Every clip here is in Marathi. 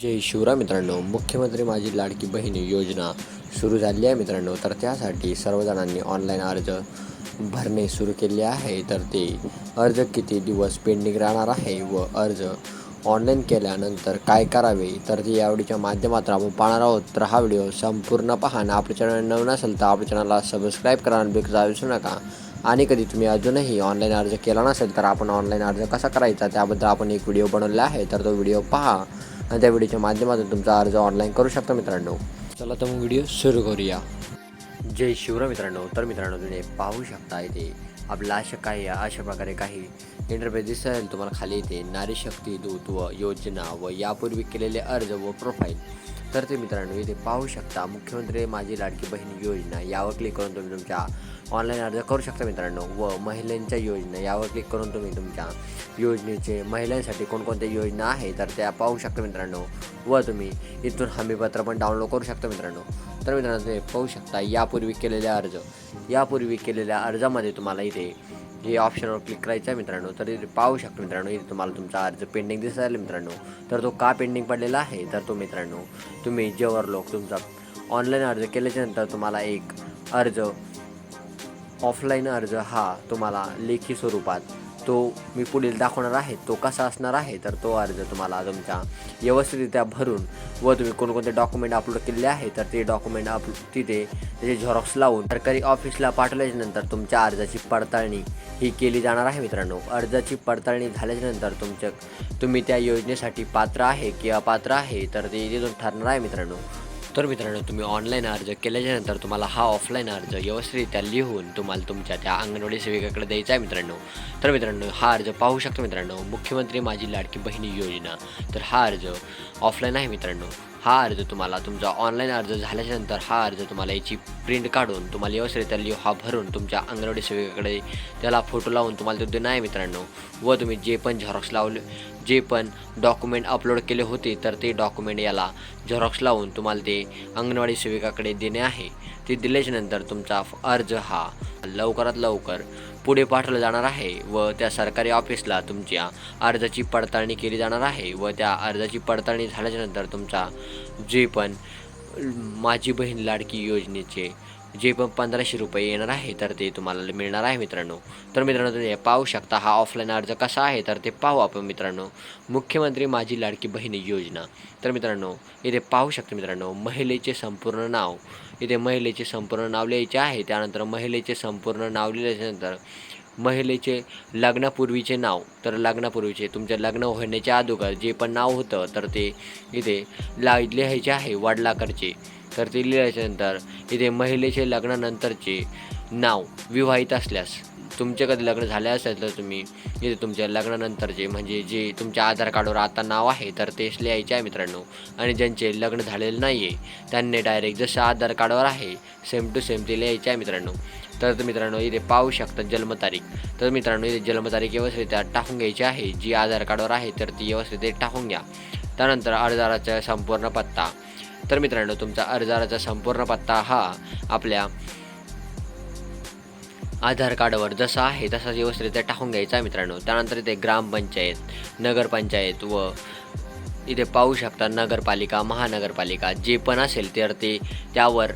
जय शिवराय मित्रांनो. मुख्यमंत्री माझी लाडकी बहीण योजना सुरू झाली आहे मित्रांनो. तर त्यासाठी सर्वजणांनी ऑनलाईन अर्ज भरणे सुरू केले आहे. तर ते अर्ज किती दिवस पेंडिंग राहणार आहे व अर्ज ऑनलाईन केल्यानंतर काय करावे? तर ते या व्हिडिओच्या माध्यमातून आपण पाहणार आहोत. तर हा व्हिडिओ संपूर्ण पहा आणि आपल्या चॅनल नवीन असेल तर आपल्या चॅनलला सबस्क्राईब करा आणि बिग विसरू नका. आणि कधी तुम्ही अजूनही ऑनलाईन अर्ज केला नसेल तर आपण ऑनलाईन अर्ज कसा करायचा? त्याबद्दल आपण एक व्हिडिओ बनवलेला आहे. तर तो व्हिडिओ पहा. त्या व्हिडिओच्या माध्यमातून तुमचा अर्ज ऑनलाईन करू शकता मित्रांनो. चला तर मग व्हिडिओ सुरू करूया. जय शिवराय मित्रांनो. तर मित्रांनो तुम्ही पाहू शकता इथे आपला अशा काही अशा प्रकारे काही इंटरफेस दिसेल तुम्हाला खाली इथे नारी शक्ती दूत व योजना व यापूर्वी केलेले अर्ज व प्रोफाईल तर ते मित्रांनो इथे पाहू शकता मुख्यमंत्री माझी लाडकी बहीण योजना. यावर क्लिक करून तुम्ही तुमच्या ऑनलाईन अर्ज करू शकता मित्रांनो. व महिलांच्या योजना यावर क्लिक करून तुम्ही तुमच्या योजनेचे महिलांसाठी कोणकोणत्या योजना आहे तर त्या पाहू शकता मित्रांनो. व तुम्ही इथून हमीपत्र पण डाउनलोड करू शकता मित्रांनो. तर मित्रांनो तुम्ही पाहू शकता यापूर्वी केलेले अर्ज. यापूर्वी केलेल्या अर्जामध्ये तुम्हाला इथे हे ऑप्शनवर क्लिक करायचं आहे मित्रांनो. तर इथे पाहू शकतो मित्रांनो इथे तुम्हाला तुमचा अर्ज पेंडिंग दिसायला मित्रांनो. तर तो का पेंडिंग पडलेला आहे? तर तो मित्रांनो तुम्ही जेवर लोक तुमचा ऑनलाईन अर्ज केल्याच्यानंतर तुम्हाला एक अर्ज ऑफलाईन अर्ज हा तुम्हाला लेखी स्वरूपात तो मी पुढील दाखवणार आहे तो कसा असणार आहे तर तो अर्ज तुम्हाला तुमच्या व्यवस्थितरित्या भरून व तुम्ही कोणकोणते डॉक्युमेंट अपलोड केलेले आहे तर ते डॉक्युमेंट अप तिथे त्याचे झेरॉक्स लावून सरकारी ऑफिसला पाठवल्याच्यानंतर तुमच्या अर्जाची पडताळणी ही केली जाणार आहे मित्रांनो. अर्जाची पडताळणी झाल्याच्यानंतर तुमच्या तुम्ही त्या योजनेसाठी पात्र आहे किंवा पात्र आहे तर ते तिथून ठरणार आहे मित्रांनो. तर मित्रांनो तुम्ही ऑनलाईन अर्ज केल्याच्यानंतर तुम्हाला हा ऑफलाईन अर्ज व्यवस्थितरित्या लिहून तुम्हाला तुमच्या त्या अंगणवाडी सेविकाकडे द्यायचा आहे मित्रांनो. तर मित्रांनो हा अर्ज पाहू शकतो मित्रांनो मुख्यमंत्री माझी लाडकी बहिणी योजना. तर हा अर्ज ऑफलाईन आहे मित्रांनो. हा अर्ज तुम्हाला तुमचा ऑनलाईन अर्ज झाल्याच्यानंतर हा अर्ज तुम्हाला याची प्रिंट काढून तुम्हाला व्यवस्थितरित्या लिहू हा भरून तुमच्या अंगणवाडी सेविकाकडे त्याला फोटो लावून तुम्हाला तो देणार आहे मित्रांनो. व तुम्ही जे पण झेरॉक्स लावले जे पण डॉक्युमेंट अपलोड केले होते तर ते डॉक्युमेंट याला झेरॉक्स लावून तुम्हाला ते अंगणवाडी सेविकाकडे देणे आहे. ते दिल्याच्यानंतर तुमचा अर्ज हा लवकरात लवकर पुढे पाठवला जाणार आहे व त्या सरकारी ऑफिसला तुमच्या अर्जाची पडताळणी केली जाणार आहे व त्या अर्जाची पडताळणी झाल्याच्यानंतर तुमचा जे पण माझी बहीण लाडकी योजनेचे जे पण पंधराशे रुपये येणार आहे तर ते तुम्हाला मिळणार आहे मित्रांनो. तर मित्रांनो तुम्ही पाहू शकता हा ऑफलाईन अर्ज कसा आहे तर ते पाहू आपण मित्रांनो. मुख्यमंत्री माझी लाडकी बहीण योजना. तर मित्रांनो इथे पाहू शकता मित्रांनो महिलेचे संपूर्ण नाव. इथे महिलेचे संपूर्ण नाव लिहायचे आहे त्यानंतर महिलेचे संपूर्ण नाव लिहिल्याच्यानंतर महिलेचे लग्नापूर्वीचे नाव. तर लग्नापूर्वीचे तुमच्या लग्न होण्याच्या अगोदर जे पण नाव होतं तर ते इथे ला लिहायचे आहे वडलाकडचे. तर ते लिहायच्यानंतर इथे महिलेचे लग्नानंतरचे नाव विवाहित असल्यास तुमचे कधी लग्न झाले असेल तर तुम्ही इथे तुमच्या लग्नानंतरचे म्हणजे जे तुमच्या आधार कार्डवर आता नाव आहे तर तेच लिहायचे आहे मित्रांनो. आणि ज्यांचे लग्न झालेलं नाही आहे त्यांनी डायरेक्ट जसं आधार कार्डवर आहे सेम टू सेम ते लिहायचे आहे मित्रांनो. तर मित्रांनो इथे पाहू शकता जन्मतारीख. तर मित्रांनो इथे जन्मतारीख व्यवस्थित टाकून घ्यायची आहे. जी आधार कार्डवर आहे तर ती व्यवस्थित टाकून घ्या. त्यानंतर अर्जाराचा संपूर्ण पत्ता. तर मित्रांनो तुमचा अर्जाराचा संपूर्ण पत्ता हा आपल्या आधार कार्डवर जसा आहे तसा व्यवस्थितरित्या टाकून घ्यायचा मित्रांनो. त्यानंतर इथे ग्रामपंचायत नगरपंचायत व इथे पाहू शकता नगरपालिका महानगरपालिका जे पण असेल तर ते त्यावर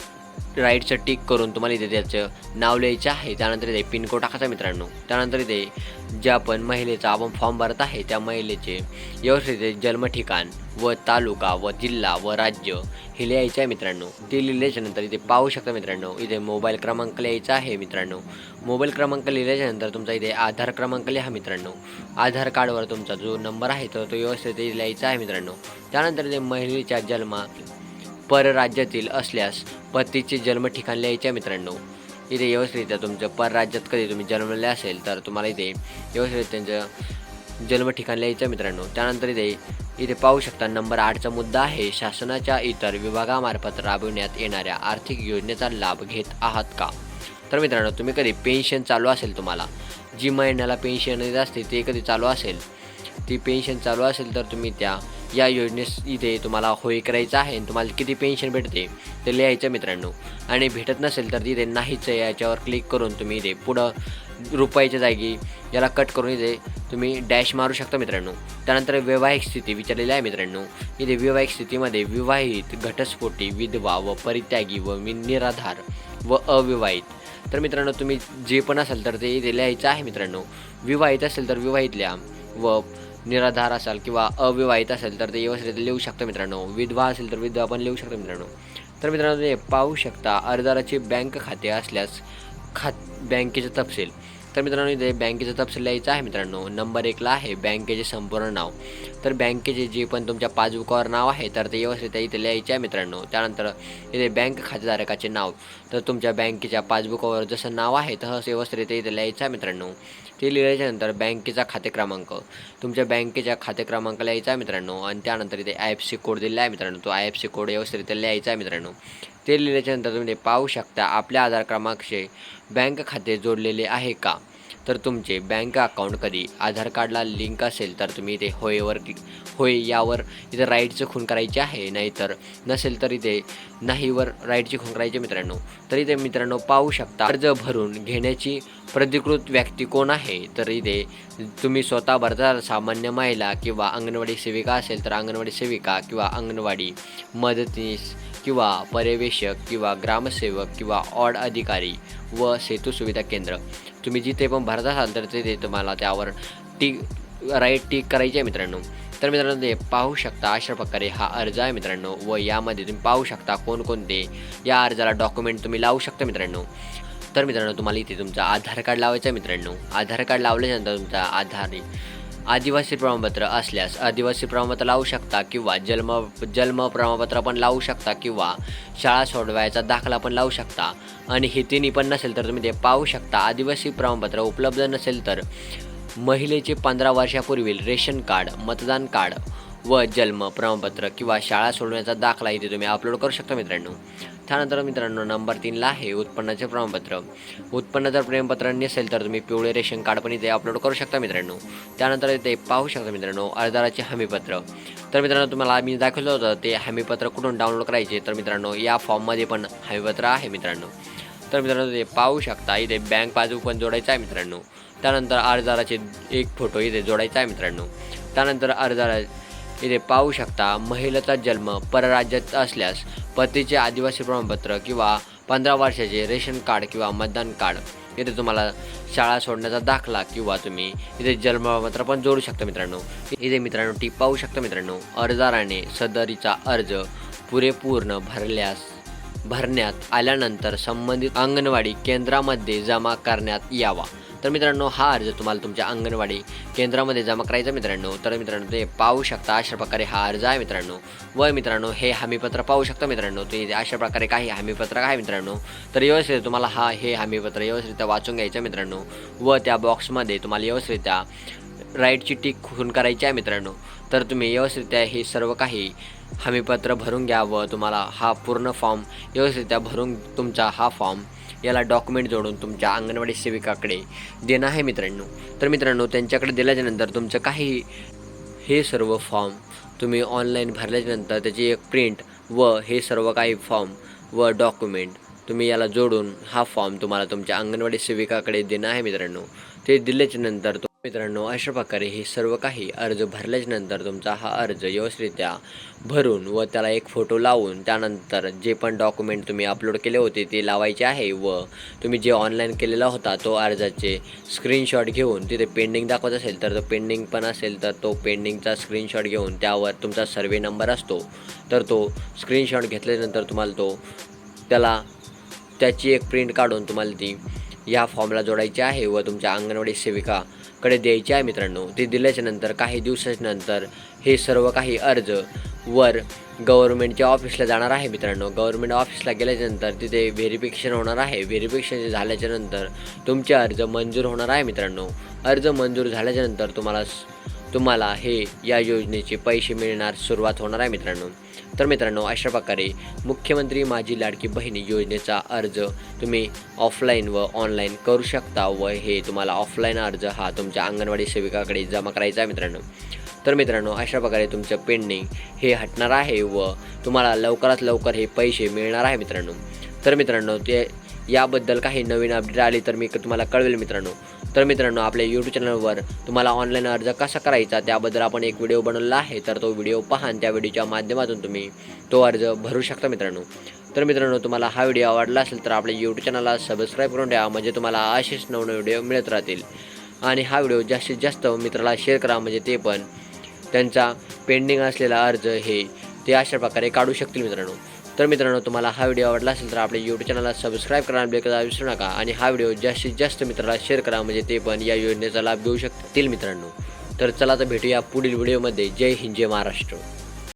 राईटचं टिक करून तुम्हाला इथे त्याचं नाव लिहायचं आहे. त्यानंतर इथे पिनकोड टाकायचा मित्रांनो. त्यानंतर इथे ज्या पण महिलेचा आपण फॉर्म भरत आहे त्या महिलेचे व्यवस्थित जन्म ठिकाण व तालुका व जिल्हा व राज्य हे लिहायचं आहे मित्रांनो. ते लिहिल्याच्यानंतर इथे पाहू शकता मित्रांनो इथे मोबाईल क्रमांक लिहायचा आहे मित्रांनो. मोबाईल क्रमांक लिहिल्याच्यानंतर तुमचा इथे आधार क्रमांक लिहा मित्रांनो. आधार कार्डवर तुमचा जो नंबर आहे तर तो व्यवस्थित लिहायचा आहे मित्रांनो. त्यानंतर इथे महिलेच्या जन्मा परराज्यातील असल्यास पतीचे जन्म ठिकाण लिहायचे मित्रांनो. इथे व्यवस्थितरित्या तुमचं परराज्यात कधी तुम्ही जन्मले असेल तर तुम्हाला इथे व्यवस्थित त्यांचं जन्म ठिकाण लिहायचं मित्रांनो. त्यानंतर इथे इथे पाहू शकता नंबर आठचा मुद्दा आहे शासनाच्या इतर विभागामार्फत राबविण्यात येणाऱ्या आर्थिक योजनेचा लाभ घेत आहात का? तर मित्रांनो तुम्ही कधी पेन्शन चालू असेल तुम्हाला जी महिन्याला पेन्शन येत असते ते कधी चालू असेल? ती पेन्शन चालू असेल तर तुम्ही त्या या योजनेस इथे तुम्हाला होय करायचं आहे आणि तुम्हाला किती पेन्शन भेटते ते लिहायचं मित्रांनो. आणि भेटत नसेल तर तिथे नाहीच आहे याच्यावर क्लिक करून तुम्ही इथे पुढं रुपयाच्या जागी याला कट करून इथे तुम्ही डॅश मारू शकता मित्रांनो. त्यानंतर वैवाहिक स्थिती विचारलेली आहे मित्रांनो. इथे वैवाहिक स्थितीमध्ये विवाहित घटस्फोटी विधवा व परित्यागी व निराधार व अविवाहित. तर मित्रांनो तुम्ही जे पण असाल तर ते इथे लिहायचं आहे मित्रांनो. विवाहित असेल तर विवाहित लिहा व निराधार असाल किंवा अविवाहित असेल तर ते व्यवस्थित लिहू शकता मित्रांनो. विधवा असेल तर विधवा पण लिहू शकता मित्रांनो. तर मित्रांनो ते पाहू शकता अर्जदाराचे बँक खाते असल्यास खात बँकेचे तपशील. तर मित्रांनो इथे बँकेचा तपशील लिहायचा आहे मित्रांनो. नंबर एकला आहे बँकेचे संपूर्ण नाव. तर बँकेचे जे पण तुमच्या पासबुकावर नाव आहे तर ते व्यवस्थित इथे लिहायचे आहे मित्रांनो. त्यानंतर इथे बँक खातेधारकाचे नाव. तर तुमच्या बँकेच्या पासबुकावर जसं नाव आहे तसंच व्यवस्थित इथे लिहायचं आहे मित्रांनो. ते लिहिल्याच्यानंतर बँकेचा खाते क्रमांक. तुमच्या बँकेच्या खाते क्रमांक लिहायचा आहे मित्रांनो. आणि त्यानंतर इथे आय एफ सी कोड दिलेला आहे मित्रांनो. तो आय एफ सी कोड व्यवस्थित लिहायचा आहे मित्रांनो. ते लिहिल्याच्यानंतर तुम्ही ते पाहू शकता आपल्या आधार क्रमांकचे बँक खाते जोडलेले आहे का? तर तुमचे बँक अकाउंट कधी आधार कार्डला लिंक असेल तर तुम्ही इथे होयवर होय यावर इथे राईटचं खून करायचे आहे. नाहीतर नसेल तर इथे नाहीवर राईटची खून करायचे मित्रांनो. तर इथे मित्रांनो पाहू शकता अर्ज भरून घेण्याची प्रतिकृत व्यक्ती कोण आहे? तर इथे तुम्ही स्वतः भरता सामान्य महिला किंवा अंगणवाडी सेविका असेल तर अंगणवाडी सेविका किंवा अंगणवाडी मदतनीस किंवा पर्यवेक्षक किंवा ग्रामसेवक किंवा ऑड अधिकारी व सेतू सुविधा केंद्र. तुम्ही जिथे पण भरत असाल तर तिथे तुम्हाला त्यावर टिक राईट टिक करायची आहे मित्रांनो. तर मित्रांनो ते पाहू शकता अशा प्रकारे हा अर्ज आहे मित्रांनो व यामध्ये तुम्ही पाहू शकता कोणकोणते या अर्जाला डॉक्युमेंट तुम्ही लावू शकता मित्रांनो. तर मित्रांनो तुम्हाला इथे तुमचं आधार कार्ड लावायचं आहे मित्रांनो. आधार कार्ड लावल्यानंतर तुमचा आधार आदिवासी प्रमाणपत्र असल्यास आदिवासी प्रमाणपत्र लावू शकता किंवा जन्म जन्म प्रमाणपत्र पण लावू शकता किंवा शाळा सोडवायचा दाखला पण लावू शकता. आणि हे तिन्ही पण नसेल तर तुम्ही ते पाहू शकता. आदिवासी प्रमाणपत्र उपलब्ध नसेल तर महिलेचे पंधरा वर्षापूर्वील रेशन कार्ड मतदान कार्ड व जन्म प्रमाणपत्र किंवा शाळा सोडण्याचा दाखला इथे तुम्ही अपलोड करू शकता मित्रांनो. त्यानंतर मित्रांनो नंबर तीनला आहे उत्पन्नाचे प्रमाणपत्र. उत्पन्न जर प्रेमपत्र नसेल तर तुम्ही पिवळे रेशन कार्ड पण इथे अपलोड करू शकता मित्रांनो. त्यानंतर इथे पाहू शकता मित्रांनो अर्जदाराचे हमीपत्र. तर मित्रांनो तुम्हाला आम्ही दाखवलं होतं ते हमीपत्र कुठून डाउनलोड करायचे? तर मित्रांनो या फॉर्ममध्ये पण हमीपत्र आहे मित्रांनो. तर मित्रांनो ते पाहू शकता इथे बँक पासबुक पण जोडायचं आहे मित्रांनो. त्यानंतर अर्जदाराचे एक फोटो इथे जोडायचा आहे मित्रांनो. त्यानंतर अर्जदारा इथे पाहू शकता महिलेचा जन्म परराज्यात असल्यास पतीचे आदिवासी प्रमाणपत्र किंवा पंधरा वर्षाचे रेशन कार्ड किंवा मतदान कार्ड. इथे तुम्हाला शाळा सोडण्याचा दाखला किंवा तुम्ही इथे जन्मपत्र पण जोडू शकता मित्रांनो. इथे मित्रांनो टीप पाहू शकता मित्रांनो अर्जदाराने सदरीचा अर्ज पुरेपूर्ण भरल्यास भरण्यात आल्यानंतर संबंधित अंगणवाडी केंद्रामध्ये जमा करण्यात यावा. तर मित्रांनो हा अर्ज तुम्हाला तुमच्या अंगणवाडी केंद्रामध्ये जमा करायचा मित्रांनो. तर मित्रांनो ते पाहू शकता अशा प्रकारे हा अर्ज आहे मित्रांनो. व मित्रांनो हे हमीपत्र पाहू शकता मित्रांनो. ते अशा प्रकारे काही हमीपत्र आहे मित्रांनो. तर व्यवस्थित तुम्हाला हा हे हमीपत्र व्यवस्थित वाचून घ्यायचं मित्रांनो. व त्या बॉक्समध्ये तुम्हाला व्यवस्थितरित्या राईटची टीक खून करायची आहे मित्रांनो. तर तुम्ही व्यवस्थितरित्या हे सर्व काही हमीपत्र भरून घ्या व तुम्हाला हा पूर्ण फॉर्म व्यवस्थितरित्या भरून तुमचा हा फॉर्म याला डॉक्युमेंट जोडून तुमच्या अंगणवाडी सेविकाकडे देणं आहे मित्रांनो. तर मित्रांनो त्यांच्याकडे दिल्याच्यानंतर तुमचं काही हे सर्व फॉर्म तुम्ही ऑनलाईन भरल्याच्यानंतर त्याची एक प्रिंट व हे सर्व काही फॉर्म व डॉक्युमेंट तुम्ही याला जोडून हा फॉर्म तुम्हाला तुमच्या अंगणवाडी सेविकाकडे देणं आहे मित्रांनो. ते दिल्याच्यानंतर तो मित्रांनो अशा प्रकारे हे सर्व काही अर्ज भरल्याच्यानंतर तुमचा हा अर्ज व्यवस्थितरित्या भरून व त्याला एक फोटो लावून त्यानंतर जे पण डॉक्युमेंट तुम्ही अपलोड केले होते ते लावायचे आहे व तुम्ही जे ऑनलाईन केलेला होता तो अर्जाचे स्क्रीनशॉट घेऊन तिथे पेंडिंग दाखवत असेल तर तो पेंडिंग पण असेल तर तो पेंडिंगचा स्क्रीनशॉट घेऊन त्यावर तुमचा सर्वे नंबर असतो. तर तो स्क्रीनशॉट घेतल्यानंतर तुम्हाला तो त्याला त्याची एक प्रिंट काढून तुम्हाला ती या फॉर्मला जोडायची आहे व तुमच्या अंगणवाडी सेविका कडे द्यायचे आहे मित्रांनो. ते दिल्याच्या नंतर काही दिवसानंतर हे सर्व काही अर्ज वर गव्हर्मेंटच्या ऑफिसला जाणार आहे मित्रांनो. गव्हर्मेंट ऑफिसला गेल्याच्यानंतर तिथे व्हेरिफिकेशन होणार आहे. व्हेरिफिकेशन झाल्याच्यानंतर तुमचे अर्ज मंजूर होणार आहे मित्रांनो. अर्ज मंजूर झाल्याच्यानंतर तुम्हाला तुम्हाला हे या योजनेचे पैसे मिळणार सुरुवात होणार आहे मित्रांनो. तर मित्रांनो अशा प्रकारे मुख्यमंत्री माझी लाडकी बहिणी योजनेचा अर्ज तुम्ही ऑफलाईन व ऑनलाईन करू शकता व हे तुम्हाला ऑफलाईन अर्ज हा तुमच्या अंगणवाडी सेविकाकडे जमा करायचा आहे मित्रांनो. तर मित्रांनो अशा प्रकारे तुमचं पेंडिंग हे हटणार आहे व तुम्हाला लवकरात लवकर हे पैसे मिळणार आहे मित्रांनो. तर मित्रांनो ते याबद्दल काही नवीन अपडेट आली तर मी तुम्हाला कळवेल मित्रांनो. तर मित्रांनो आपल्या यूट्यूब चॅनलवर तुम्हाला ऑनलाईन अर्ज कसा करायचा त्याबद्दल आपण एक व्हिडिओ बनवला आहे तर तो व्हिडिओ पहा त्या व्हिडिओच्या माध्यमातून तुम्ही तो अर्ज भरू शकता मित्रांनो. तर मित्रांनो तुम्हाला हा व्हिडिओ आवडला असेल तर आपल्या यूट्यूब चॅनलला सबस्क्राईब करून द्या म्हणजे तुम्हाला असेच नवनवे व्हिडिओ मिळत राहतील. आणि हा व्हिडिओ जास्तीत जास्त मित्राला शेअर करा म्हणजे ते पण त्यांचा पेंडिंग असलेला अर्ज हे ते अशा प्रकारे काढू शकतील मित्रांनो. तर मित्रांनो तुम्हाला हा व्हिडिओ आवडला असेल तर आपल्या यूट्यूब चॅनलला सबस्क्राईब करा आणि करा विसरू नका. आणि हा व्हिडिओ जास्तीत जास्त मित्राला शेअर करा म्हणजे ते पण या योजनेचा लाभ घेऊ शकतील मित्रांनो. तर चला तर भेटूया पुढील व्हिडिओमध्ये जय हिंद जय महाराष्ट्र.